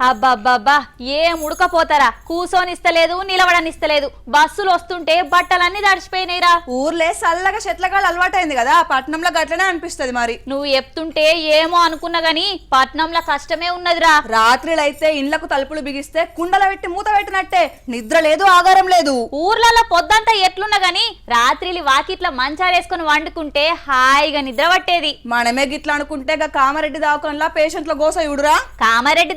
అబ్బబ్బబ్బా ఏం ఉడకపోతారా కూసోనిస్తలేదు నిలవడనిస్తలేదు. బస్సులు వస్తుంటే బట్టలన్నీ తడిచిపోయినాయిరా. ఊర్లే చల్లగా చెట్లగాళ్ళు అలవాటైంది కదా పట్నంలో గట్లనే అనిపిస్తది మరి. నువ్వు చెప్తుంటే ఏమో అనుకున్నా గాని పట్నంలో కష్టమే ఉన్నదిరా. రాత్రిలైతే ఇండ్లకు తలుపులు బిగిస్తే కుండల పెట్టి మూత పెట్టినట్టే నిద్ర లేదు ఆగారం లేదు. ఊర్లలో పొద్దంతా ఎట్లున్నా గాని రాత్రిలి వాకిట్ల మంచాలేసుకుని వండుకుంటే హాయిగా నిద్ర పట్టేది. మనమే గిట్లా అనుకుంటే గా కామారెడ్డి దవాఖానలా పేషెంట్ల గోస ఇవుడురా కామారెడ్డి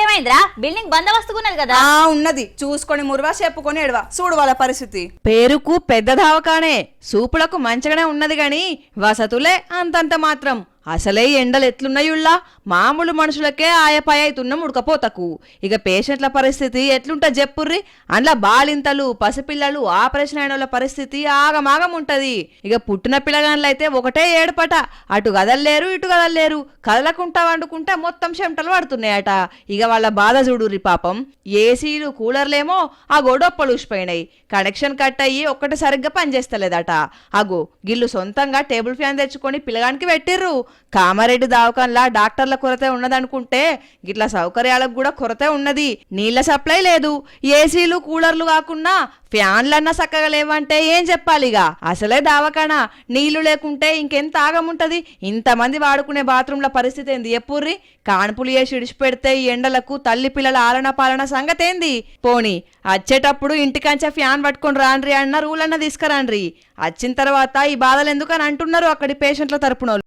దవాఖానకేమైందిరా బిల్డింగ్ బందోబస్తుకున్నది కదా? ఆ ఉన్నది. చూసుకొని మురువా చెప్పుకొని ఎడవా చూడు వాళ్ళ పరిస్థితి. పేరుకు పెద్ద దావకానే. సూపులకు మంచిగానే ఉన్నది గాని వసతులే అంతంత మాత్రం. అసలే ఎండలు ఎట్లున్నాయుళ్ళా? మామూలు మనుషులకే ఆయపాయ అవుతున్న ఉడకపోతకు ఇక పేషెంట్ల పరిస్థితి ఎట్లుంటా చెప్పుర్రి? అందులో బాలింతలు పసిపిల్లలు ఆపరేషన్ అయిన వాళ్ళ పరిస్థితి ఆగమాగం ఉంటది ఇక పుట్టిన పిల్లగాళ్ళైతే ఒకటే ఏడుపట. అటు కదల్లేరు ఇటు కదల్లేరు. కదలకుంటా వండుకుంటా మొత్తం చెమటలు పడుతున్నాయట. ఇక వాళ్ళ బాధ చూడుర్రి పాపం. ఏసీలు కూలర్లేమో ఆ గొడొప్పలు ఊసిపోయినాయి. కనెక్షన్ కట్ అయ్యి ఒక్కటి సరిగ్గా పనిచేస్తలేదట. అగో గిల్లు సొంతంగా టేబుల్ ఫ్యాన్ తెచ్చుకొని పిల్లగానికి పెట్టిర్రు. కామారెడ్డి దావకంలా డాక్టర్ల కొరతే ఉన్నదనుకుంటే గిట్ల సౌకర్యాలకు కూడా కొరతే ఉన్నది. నీళ్ళ సప్లై లేదు. ఏసీలు కూలర్లు కాకుండా ఫ్యాన్లన్నా చక్కగా లేవంటే ఏం చెప్పాలిగా? అసలే దావకానా? నీళ్ళు లేకుంటే ఇంకెంత ఆగముంటది? ఇంతమంది వాడుకునే బాత్రూంల పరిస్థితి ఏంది? ఎప్పుర్రి? కాన్పులు వేసి ఇడిచిపెడితే ఈ ఎండలకు తల్లి పిల్లల ఆలన పాలన సంగతి ఏంది పోని వచ్చేటప్పుడు ఇంటికంచే ఫ్యాన్ పట్టుకొని రాన్రి అన్న రూల్ అన్న తీసుకురాండ్రి. వచ్చిన తర్వాత ఈ బాధలు ఎందుకని అంటున్నారు అక్కడి పేషెంట్ల తరపునోళ్ళు?